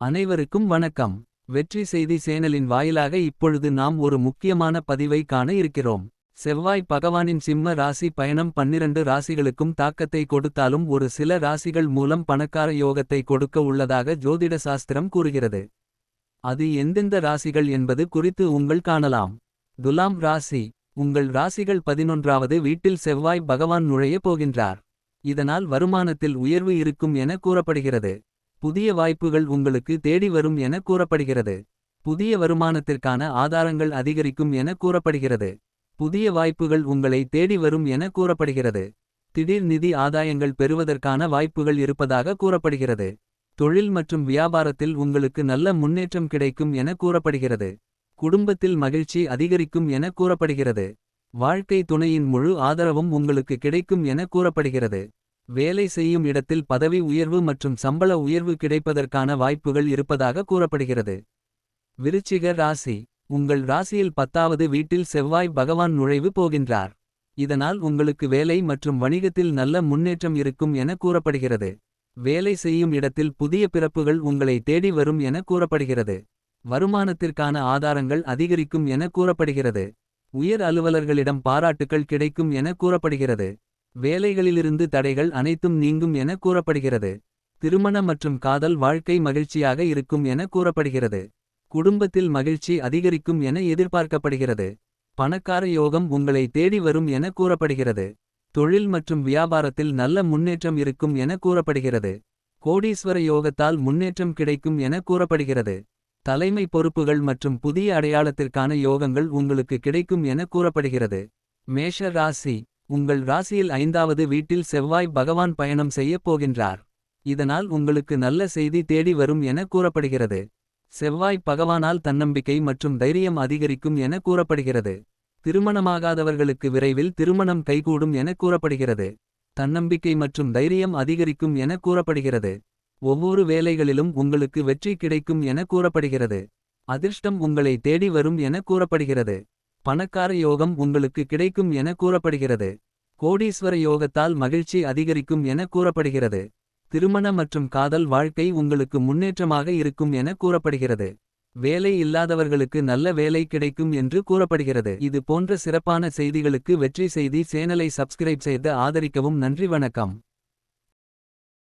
அனைவருக்கும் வணக்கம். வெற்றி செய்தி சேனலின் வாயிலாக இப்பொழுது நாம் ஒரு முக்கியமான பதிவை காண இருக்கிறோம். செவ்வாய் பகவானின் சிம்ம ராசி பயணம் பன்னிரண்டு ராசிகளுக்கும் தாக்கத்தை கொடுத்தாலும் ஒரு சில ராசிகள் மூலம் பணக்கார யோகத்தை கொடுக்க உள்ளதாக ஜோதிட சாஸ்திரம் கூறுகிறது. அது எந்தெந்த ராசிகள் என்பது குறித்து உங்கள் காணலாம். துலாம் ராசி உங்கள் ராசிகள் பதினொன்றாவது வீட்டில் செவ்வாய் பகவான் நுழைய போகின்றார். இதனால் வருமானத்தில் உயர்வு இருக்கும் என கூறப்படுகிறது. புதிய வாய்ப்புகள் உங்களுக்கு தேடி வரும் என கூறப்படுகிறது. புதிய வருமானத்திற்கான ஆதாரங்கள் அதிகரிக்கும் என கூறப்படுகிறது. புதிய வாய்ப்புகள் உங்களை தேடி வரும் என கூறப்படுகிறது. திடீர் நிதி ஆதாயங்கள் பெறுவதற்கான வாய்ப்புகள் இருப்பதாக கூறப்படுகிறது. தொழில் மற்றும் வியாபாரத்தில் உங்களுக்கு நல்ல முன்னேற்றம் கிடைக்கும் என கூறப்படுகிறது. குடும்பத்தில் மகிழ்ச்சி அதிகரிக்கும் என கூறப்படுகிறது. வாழ்க்கை துணையின் முழு ஆதரவும் உங்களுக்கு கிடைக்கும் என கூறப்படுகிறது. வேலை செய்யும் இடத்தில் பதவி உயர்வு மற்றும் சம்பள உயர்வு கிடைப்பதற்கான வாய்ப்புகள் இருப்பதாக கூறப்படுகிறது. விருச்சிக ராசி உங்கள் ராசியில் பத்தாவது வீட்டில் செவ்வாய் பகவான் நுழைவு போகின்றார். இதனால் உங்களுக்கு வேலை மற்றும் வணிகத்தில் நல்ல முன்னேற்றம் இருக்கும் என கூறப்படுகிறது. வேலை செய்யும் இடத்தில் புதிய பிறப்புகள் உங்களை தேடி வரும் என கூறப்படுகிறது. வருமானத்திற்கான ஆதாரங்கள் அதிகரிக்கும் என கூறப்படுகிறது. உயர் அலுவலர்களிடம் பாராட்டுக்கள் கிடைக்கும் என கூறப்படுகிறது. வேலைகளிலிருந்து தடைகள் அனைத்தும் நீங்கும் என கூறப்படுகிறது. திருமண மற்றும் காதல் வாழ்க்கை மகிழ்ச்சியாக இருக்கும் என கூறப்படுகிறது. குடும்பத்தில் மகிழ்ச்சி அதிகரிக்கும் என எதிர்பார்க்கப்படுகிறது. பணக்கார யோகம் உங்களை தேடி வரும் என கூறப்படுகிறது. தொழில் மற்றும் வியாபாரத்தில் நல்ல முன்னேற்றம் இருக்கும் என கூறப்படுகிறது. கோடீஸ்வர யோகத்தால் முன்னேற்றம் கிடைக்கும் என கூறப்படுகிறது. தலைமை பொறுப்புகள் மற்றும் புதிய அடையாளத்திற்கான யோகங்கள் உங்களுக்கு கிடைக்கும் என கூறப்படுகிறது. மேஷ ராசி. உங்கள் ராசியில் ஐந்தாவது வீட்டில் செவ்வாய் பகவான் பயணம் செய்யப் போகின்றார். இதனால் உங்களுக்கு நல்ல செய்தி தேடி வரும் என கூறப்படுகிறது. செவ்வாய் பகவானால் தன்னம்பிக்கை மற்றும் தைரியம் அதிகரிக்கும் என கூறப்படுகிறது. திருமணமாகாதவர்களுக்கு விரைவில் திருமணம் கைகூடும் என கூறப்படுகிறது. தன்னம்பிக்கை மற்றும் தைரியம் அதிகரிக்கும் என கூறப்படுகிறது. ஒவ்வொரு வேலைகளிலும் உங்களுக்கு வெற்றி கிடைக்கும் என கூறப்படுகிறது. அதிர்ஷ்டம் உங்களை தேடி வரும் என கூறப்படுகிறது. பணக்கார யோகம் உங்களுக்கு கிடைக்கும் என கூறப்படுகிறது. கோடீஸ்வர யோகத்தால் மகிழ்ச்சி அதிகரிக்கும் என கூறப்படுகிறது. திருமண மற்றும் காதல் வாழ்க்கை உங்களுக்கு முன்னேற்றமாக இருக்கும் என கூறப்படுகிறது. வேலை இல்லாதவர்களுக்கு நல்ல வேலை கிடைக்கும் என்று கூறப்படுகிறது. இது போன்ற சிறப்பான செய்திகளுக்கு வெற்றி செய்தி சேனலை சப்ஸ்கிரைப் செய்து ஆதரிக்கவும் நன்றி வணக்கம்.